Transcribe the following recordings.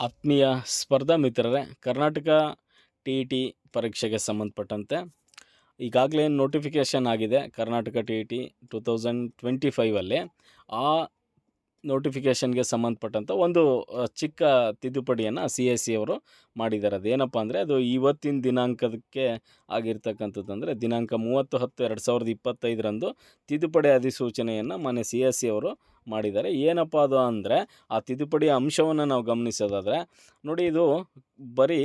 ಆತ್ಮೀಯ ಸ್ಪರ್ಧಾ ಮಿತ್ರರೇ, ಕರ್ನಾಟಕ ಟಿ ಇ ಟಿ ಪರೀಕ್ಷೆಗೆ ಸಂಬಂಧಪಟ್ಟಂತೆ ಈಗಾಗಲೇ ನೋಟಿಫಿಕೇಷನ್ ಆಗಿದೆ Karnataka T E T two thousand twenty ಫೈವಲ್ಲಿ ಆ ನೋಟಿಫಿಕೇಷನ್ಗೆ ಸಂಬಂಧಪಟ್ಟಂಥ ಒಂದು ಚಿಕ್ಕ ತಿದ್ದುಪಡಿಯನ್ನು ಸಿ ಎಸ್ ಸಿ ಅವರು ಮಾಡಿದ್ದಾರೆ. ಅದೇನಪ್ಪ ಅಂದರೆ, ಅದು ಇವತ್ತಿನ ದಿನಾಂಕದಕ್ಕೆ ಆಗಿರ್ತಕ್ಕಂಥದ್ದು ಅಂದರೆ, ದಿನಾಂಕ ಮೂವತ್ತು ಹತ್ತು ಎರಡು ಸಾವಿರದ ಇಪ್ಪತ್ತೈದರಂದು ತಿದ್ದುಪಡಿ ಅಧಿಸೂಚನೆಯನ್ನು ಮಾನ್ಯ ಸಿ ಎಸ್ ಸಿ ಅವರು ಮಾಡಿದ್ದಾರೆ. ಏನಪ್ಪ ಅದು ಅಂದರೆ, ಆ ತಿದ್ದುಪಡಿಯ ಅಂಶವನ್ನು ನಾವು ಗಮನಿಸೋದಾದರೆ, ನೋಡಿ ಇದು ಬರೀ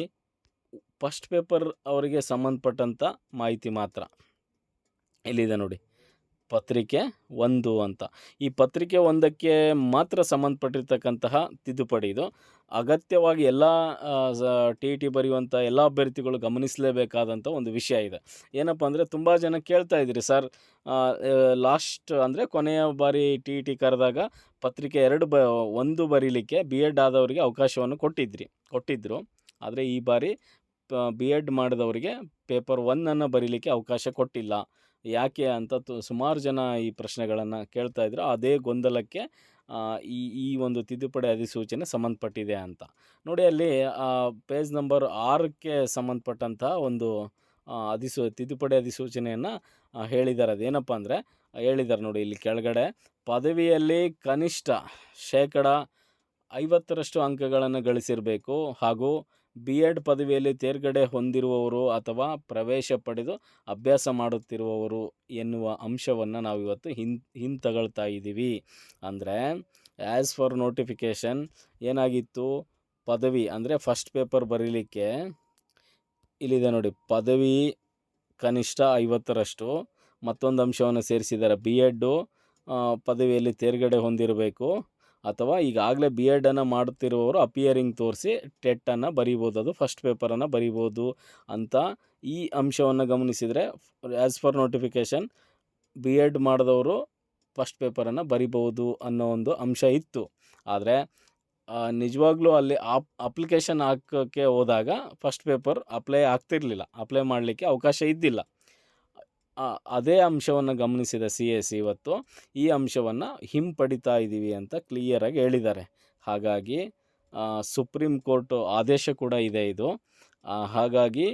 ಫಸ್ಟ್ ಪೇಪರ್ ಅವರಿಗೆ ಸಂಬಂಧಪಟ್ಟಂಥ ಮಾಹಿತಿ ಮಾತ್ರ. ಇಲ್ಲಿದೆ ನೋಡಿ. ಪತ್ರಿಕೆ ಒಂದು ಅಂತ. ಈ ಪತ್ರಿಕೆ ಒಂದಕ್ಕೆ ಮಾತ್ರ ಸಂಬಂಧಪಟ್ಟಿರ್ತಕ್ಕಂತಹ ತಿದ್ದುಪಡಿ ಇದು. ಅಗತ್ಯವಾಗಿ ಎಲ್ಲ ಟಿ ಇ ಟಿ ಬರೆಯುವಂಥ ಎಲ್ಲ ಅಭ್ಯರ್ಥಿಗಳು ಗಮನಿಸಲೇಬೇಕಾದಂಥ ಒಂದು ವಿಷಯ ಇದೆ. ಏನಪ್ಪ ಅಂದರೆ ತುಂಬ ಜನ ಕೇಳ್ತಾ ಇದ್ದೀರಿ ಸರ್. ಲಾಸ್ಟ್ ಅಂದರೆ ಕೊನೆಯ ಬಾರಿ ಟಿ ಟಿ ಕರೆದಾಗ ಪತ್ರಿಕೆ ಎರಡು ಬ, ಒಂದು ಬರೀಲಿಕ್ಕೆ ಬಿ ಎಡ್ ಆದವರಿಗೆ ಅವಕಾಶವನ್ನು ಕೊಟ್ಟಿದ್ರಿ ಕೊಟ್ಟಿದ್ದರು ಆದರೆ ಈ ಬಾರಿ ಬಿ ಎಡ್ ಮಾಡಿದವರಿಗೆ ಪೇಪರ್ ಒನ್ನನ್ನು ಬರೀಲಿಕ್ಕೆ ಅವಕಾಶ ಕೊಟ್ಟಿಲ್ಲ. ಯಾಕೆ ಅಂತ ತು ಸುಮಾರು ಜನ ಈ ಪ್ರಶ್ನೆಗಳನ್ನು ಕೇಳ್ತಾ ಇದ್ರು. ಅದೇ ಗೊಂದಲಕ್ಕೆ ಈ ಈ ಒಂದು ತಿದ್ದುಪಡಿ ಅಧಿಸೂಚನೆ ಸಂಬಂಧಪಟ್ಟಿದೆ ಅಂತ. ನೋಡಿ ಅಲ್ಲಿ ಪೇಜ್ ನಂಬರ್ ಆರಕ್ಕೆ ಸಂಬಂಧಪಟ್ಟಂತಹ ಒಂದು ಅಧಿಸು, ತಿದ್ದುಪಡಿ ಅಧಿಸೂಚನೆಯನ್ನು ಹೇಳಿದ್ದಾರೆ ಅದೇನಪ್ಪ ಅಂದರೆ ಹೇಳಿದ್ದಾರೆ ನೋಡಿ ಇಲ್ಲಿ ಕೆಳಗಡೆ, ಪದವಿಯಲ್ಲಿ ಕನಿಷ್ಠ ಶೇಕಡ ಐವತ್ತರಷ್ಟು ಅಂಕಗಳನ್ನು ಗಳಿಸಿರಬೇಕು ಹಾಗೂ ಬಿ ಎಡ್ ಪದವಿಯಲ್ಲಿ ತೇರ್ಗಡೆ ಹೊಂದಿರುವವರು ಅಥವಾ ಪ್ರವೇಶ ಪಡೆದು ಅಭ್ಯಾಸ ಮಾಡುತ್ತಿರುವವರು ಎನ್ನುವ ಅಂಶವನ್ನು ನಾವು ಇವತ್ತು ಹಿನ್ ಹಿಂತಗೊಳ್ತಾ ಇದ್ದೀವಿ. ಅಂದರೆ ಆ್ಯಸ್ ಫಾರ್ ನೋಟಿಫಿಕೇಷನ್ ಏನಾಗಿತ್ತು? ಪದವಿ, ಅಂದರೆ ಫಸ್ಟ್ ಪೇಪರ್ ಬರೀಲಿಕ್ಕೆ ಇಲ್ಲಿದೆ ನೋಡಿ, ಪದವಿ ಕನಿಷ್ಠ ಐವತ್ತರಷ್ಟು. ಮತ್ತೊಂದು ಅಂಶವನ್ನು ಸೇರಿಸಿದ್ದಾರೆ. ಬಿ ಎಡ್ಡು ಪದವಿಯಲ್ಲಿ ತೇರ್ಗಡೆ ಹೊಂದಿರಬೇಕು. ಅಥವಾ ಈಗಾಗಲೇ ಬಿ ಎಡನ್ನು ಮಾಡುತ್ತಿರುವವರು ಅಪಿಯರಿಂಗ್ ತೋರಿಸಿ ಟೆಟ್ಟನ್ನು ಬರಿಬೋದು, ಅದು ಫಸ್ಟ್ ಪೇಪರನ್ನು ಬರಿಬೋದು ಅಂತ ಈ ಅಂಶವನ್ನು ಗಮನಿಸಿದರೆ as per notification B Ed ಮಾಡಿದವರು ಫಸ್ಟ್ ಪೇಪರನ್ನು ಬರಿಬೋದು ಅನ್ನೋ ಒಂದು ಅಂಶ ಇತ್ತು. ಆದರೆ ನಿಜವಾಗ್ಲೂ ಅಲ್ಲಿ ಆಪ್ ಅಪ್ಲಿಕೇಶನ್ ಹಾಕೋಕ್ಕೆ ಹೋದಾಗ ಫಸ್ಟ್ ಪೇಪರ್ ಅಪ್ಲೈ ಆಗ್ತಿರಲಿಲ್ಲ. ಅಪ್ಲೈ ಮಾಡಲಿಕ್ಕೆ ಅವಕಾಶ ಇದ್ದಿಲ್ಲ. ಅದೇ ಅಂಶವನ್ನು ಗಮನಿಸಿದ ಸಿ ಎಸ್ ಇವತ್ತು, ಈ ಅಂಶವನ್ನು ಹಿಂಪಡಿತಾ ಇದ್ದೀವಿ ಅಂತ ಕ್ಲಿಯರಾಗಿ ಹೇಳಿದ್ದಾರೆ. ಹಾಗಾಗಿ ಸುಪ್ರೀಂ ಕೋರ್ಟ್ ಆದೇಶ ಕೂಡ ಇದೆ ಇದು. ಹಾಗಾಗಿ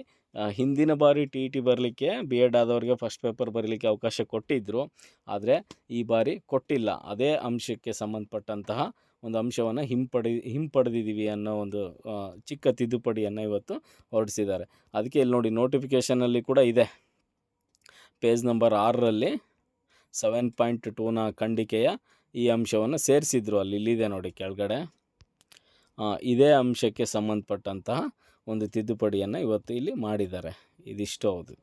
ಹಿಂದಿನ ಬಾರಿ ಟಿ ಟಿ ಬರಲಿಕ್ಕೆ, ಬಿ ಎಡ್ ಆದವರಿಗೆ ಫಸ್ಟ್ ಪೇಪರ್ ಬರಲಿಕ್ಕೆ ಅವಕಾಶ ಕೊಟ್ಟಿದ್ದರು ಆದರೆ, ಈ ಬಾರಿ ಕೊಟ್ಟಿಲ್ಲ. ಅದೇ ಅಂಶಕ್ಕೆ ಸಂಬಂಧಪಟ್ಟಂತಹ ಒಂದು ಅಂಶವನ್ನು ಹಿಂಪಡಿ ಹಿಂಪಡೆದಿದ್ದೀವಿ ಅನ್ನೋ ಒಂದು ಚಿಕ್ಕ ತಿದ್ದುಪಡಿಯನ್ನು ಇವತ್ತು ಹೊರಡಿಸಿದ್ದಾರೆ. ಅದಕ್ಕೆ ಇಲ್ಲಿ ನೋಡಿ ನೋಟಿಫಿಕೇಷನಲ್ಲಿ ಕೂಡ ಇದೆ. ಪೇಜ್ ನಂಬರ್ ಆರರಲ್ಲಿ ಸೆವೆನ್ ಪಾಯಿಂಟ್ ಟೂನ ಖಂಡಿಕೆಯ ಈ ಅಂಶವನ್ನು ಸೇರಿಸಿದ್ರು. ಅಲ್ಲಿ ಇಲ್ಲಿದೆ ನೋಡಿ ಕೆಳಗಡೆ. ಇದೇ ಅಂಶಕ್ಕೆ ಸಂಬಂಧಪಟ್ಟಂತಹ ಒಂದು ತಿದ್ದುಪಡಿಯನ್ನು ಇವತ್ತು ಇಲ್ಲಿ ಮಾಡಿದ್ದಾರೆ. ಇದಿಷ್ಟು ಹೌದು.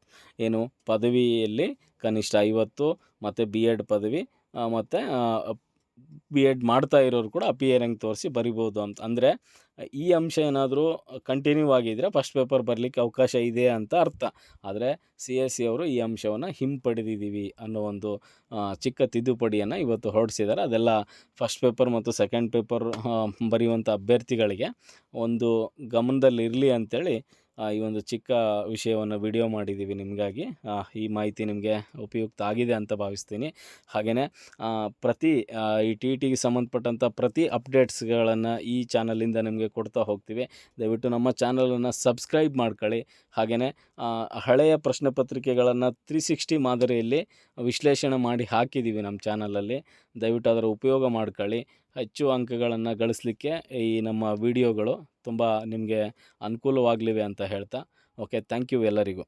ಏನು ಪದವಿಯಲ್ಲಿ ಕನಿಷ್ಠ ಐವತ್ತು, ಮತ್ತು ಬಿ ಎಡ್ ಪದವಿ ಮತ್ತು ಬಿ ಎಡ್ ಮಾಡ್ತಾ ಇರೋರು ಕೂಡ ಅಪಿಯರಿಂಗ್ ತೋರಿಸಿ ಬರಿಬೋದು ಅಂತ. ಅಂದರೆ, ಈ ಅಂಶ ಏನಾದರೂ ಕಂಟಿನ್ಯೂ ಆಗಿದ್ದರೆ ಫಸ್ಟ್ ಪೇಪರ್ ಬರಲಿಕ್ಕೆ ಅವಕಾಶ ಇದೆ ಅಂತ ಅರ್ಥ. ಆದರೆ ಸಿ ಎಸ್ ಸಿ ಅವರು ಈ ಅಂಶವನ್ನು ಹಿಂಪಡೆದಿದ್ದೀವಿ ಅನ್ನೋ ಒಂದು ಚಿಕ್ಕ ತಿದ್ದುಪಡಿಯನ್ನು ಇವತ್ತು ಹೊರಡಿಸಿದ್ದಾರೆ. ಅದೆಲ್ಲ ಫಸ್ಟ್ ಪೇಪರ್ ಮತ್ತು ಸೆಕೆಂಡ್ ಪೇಪರ್ ಬರೆಯುವಂಥ ಅಭ್ಯರ್ಥಿಗಳಿಗೆ ಒಂದು ಗಮನದಲ್ಲಿರಲಿ ಅಂಥೇಳಿ ಈ ಒಂದು ಚಿಕ್ಕ ವಿಷಯವನ್ನು ವಿಡಿಯೋ ಮಾಡಿದ್ದೀವಿ ನಿಮಗಾಗಿ. ಈ ಮಾಹಿತಿ ನಿಮಗೆ ಉಪಯುಕ್ತ ಆಗಿದೆ ಅಂತ ಭಾವಿಸ್ತೀನಿ. ಹಾಗೆಯೇ ಪ್ರತಿ ಈ ಟಿ ಟಿಗೆ ಸಂಬಂಧಪಟ್ಟಂಥ ಪ್ರತಿ ಅಪ್ಡೇಟ್ಸ್ಗಳನ್ನು ಈ ಚಾನಲಿಂದ ನಿಮಗೆ ಕೊಡ್ತಾ ಹೋಗ್ತೀವಿ. ದಯವಿಟ್ಟು ನಮ್ಮ ಚಾನಲನ್ನು ಸಬ್ಸ್ಕ್ರೈಬ್ ಮಾಡ್ಕೊಳ್ಳಿ. ಹಾಗೆಯೇ ಹಳೆಯ ಪ್ರಶ್ನೆ ಪತ್ರಿಕೆಗಳನ್ನು ತ್ರೀ ಸಿಕ್ಸ್ಟಿ ಮಾದರಿಯಲ್ಲಿ ವಿಶ್ಲೇಷಣೆ ಮಾಡಿ ಹಾಕಿದ್ದೀವಿ ನಮ್ಮ ಚಾನಲಲ್ಲಿ ದಯವಿಟ್ಟು ಅದರ ಉಪಯೋಗ ಮಾಡ್ಕೊಳ್ಳಿ. ಹೆಚ್ಚು ಅಂಕಗಳನ್ನು ಗಳಿಸಲಿಕ್ಕೆ ಈ ನಮ್ಮ ವಿಡಿಯೋಗಳು ತುಂಬ ನಿಮಗೆ ಅನುಕೂಲವಾಗಲಿವೆ ಅಂತ ಹೇಳ್ತಾ. ಓಕೆ ಥ್ಯಾಂಕ್ ಯು ಎಲ್ಲರಿಗೂ.